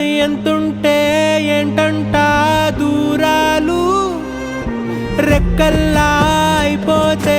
ఎంతుంటే ఏంటంట దూరాలు రెక్కల్లా అయిపోతే